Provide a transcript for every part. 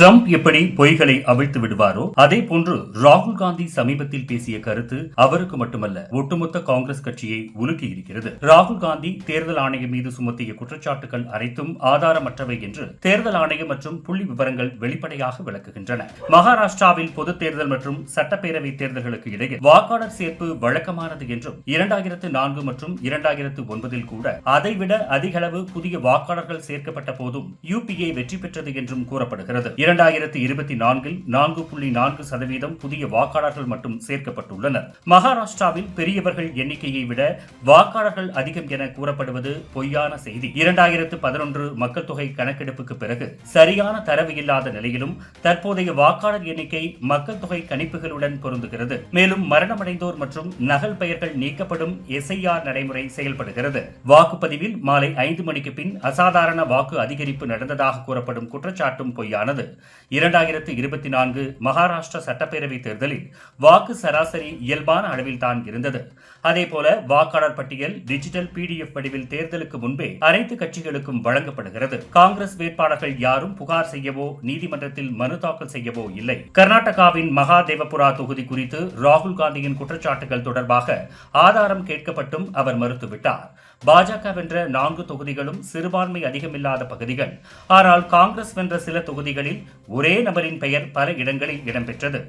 Trump எப்படி பொய்களை அவிழ்த்து விடுவாரோ அதே போன்று ராகுல் காந்தி சமீபத்தில் பேசிய கருத்து அவருக்கு மட்டுமல்ல ஒட்டுமொத்த காங்கிரஸ் கட்சியை உலுக்கி இருக்கிறது. ராகுல் காந்தி தேர்தல் ஆணையம் மீது சுமத்திய குற்றச்சாட்டுகள் அனைத்தும் ஆதாரமற்றவை என்று தேர்தல் ஆணையம் மற்றும் புள்ளி விவரங்கள் வெளிப்படையாக விளக்குகின்றன. மகாராஷ்டிராவில் பொது தேர்தல் மற்றும் சட்டப்பேரவை தேர்தல்களுக்கு இடையே வாக்காளர் சேர்ப்பு வழக்கமானது என்றும் இரண்டாயிரத்து நான்கு மற்றும் இரண்டாயிரத்து ஒன்பதில் கூட அதைவிட அதிகளவு புதிய வாக்காளர்கள் சேர்க்கப்பட்ட போதும் யூபிஏ வெற்றி பெற்றது என்றும் கூறப்படுகிறது. இரண்டாயிரத்தி இருபத்தி நான்கில் நான்கு புள்ளி நான்கு சதவீதம் புதிய வாக்காளர்கள் மட்டும் சேர்க்கப்பட்டுள்ளனர். மகாராஷ்டிராவில் பெரியவர்கள் எண்ணிக்கையை விட வாக்காளர்கள் அதிகம் என கூறப்படுவது பொய்யான செய்தி. இரண்டாயிரத்து பதினொன்று மக்கள் தொகை கணக்கெடுப்புக்கு பிறகு சரியான தரவு இல்லாத நிலையிலும் தற்போதைய வாக்காளர் எண்ணிக்கை மக்கள் தொகை கணிப்புகளுடன் பொருந்துகிறது. மேலும் மரணமடைந்தோர் மற்றும் நகல் பெயர்கள் நீக்கப்படும் எஸ்ஐஆர் நடைமுறை செயல்படுகிறது. வாக்குப்பதிவில் மாலை ஐந்து மணிக்கு பின் அசாதாரண வாக்கு அதிகரிப்பு நடந்ததாக கூறப்படும் குற்றச்சாட்டும் பொய்யானது. இரண்டாயிரத்து இருபத்தி நான்கு மகாராஷ்டிரா சட்டப்பேரவை தேர்தலில் வாக்கு சராசரி இயல்பான அளவில் தான் இருந்தது. அதேபோல வாக்காளர் பட்டியல் டிஜிட்டல் பிடிஎஃப் வடிவில் தேர்தலுக்கு முன்பே அனைத்து கட்சிகளுக்கும் வழங்கப்படுகிறது. காங்கிரஸ் வேட்பாளர்கள் யாரும் புகார் செய்யவோ நீதிமன்றத்தில் மனு தாக்கல் செய்யவோ இல்லை. கர்நாடகாவின் மகாதேவபுரா தொகுதி குறித்து ராகுல் காந்தியின் குற்றச்சாட்டுகள் தொடர்பாக ஆதாரம் கேட்கப்பட்டும் அவர் மறுத்துவிட்டார். பாஜக வென்ற நான்கு தொகுதிகளும் சிறுபான்மை அதிகமில்லாத பகுதிகள். ஆனால் காங்கிரஸ் வென்ற சில தொகுதிகளில் ஒரே நபரின் பெயர் பல இடங்களில் இடம்பெற்றது.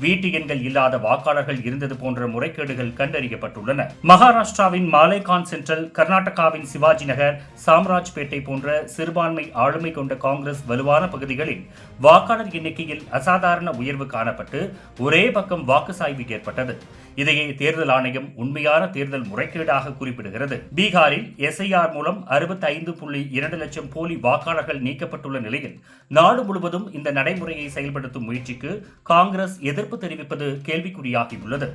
வீட்டு எண்கள் இல்லாத வாக்காளர்கள் இருந்தது போன்ற முறைகேடுகள் கண்டறியப்பட்டுள்ளன. மகாராஷ்டிராவின் மாலேகான் சென்ட்ரல் கர்நாடகாவின் சிவாஜி நகர் சாம்ராஜ்பேட்டை போன்ற சிறுபான்மை ஆளுமை கொண்ட காங்கிரஸ் வலுவான பகுதிகளில் வாக்காளர் எண்ணிக்கையில் அசாதாரண உயர்வு காணப்பட்டு ஒரே பக்கம் வாக்கு சாய்வு ஏற்பட்டது. இதையே தேர்தல் ஆணையம் உண்மையான தேர்தல் முறைகேடாக குறிப்பிடுகிறது. பீகாரில் எஸ்ஐஆர் மூலம் அறுபத்தி ஐந்து புள்ளி இரண்டு லட்சம் போலி வாக்காளர்கள் நீக்கப்பட்டுள்ள நிலையில் நாடு முழுவதும் இந்த நடைமுறையை செயல்படுத்தும் முயற்சிக்கு காங்கிரஸ் எதிர்ப்பு தெரிவிப்பது கேள்விக்குறியாகியுள்ளது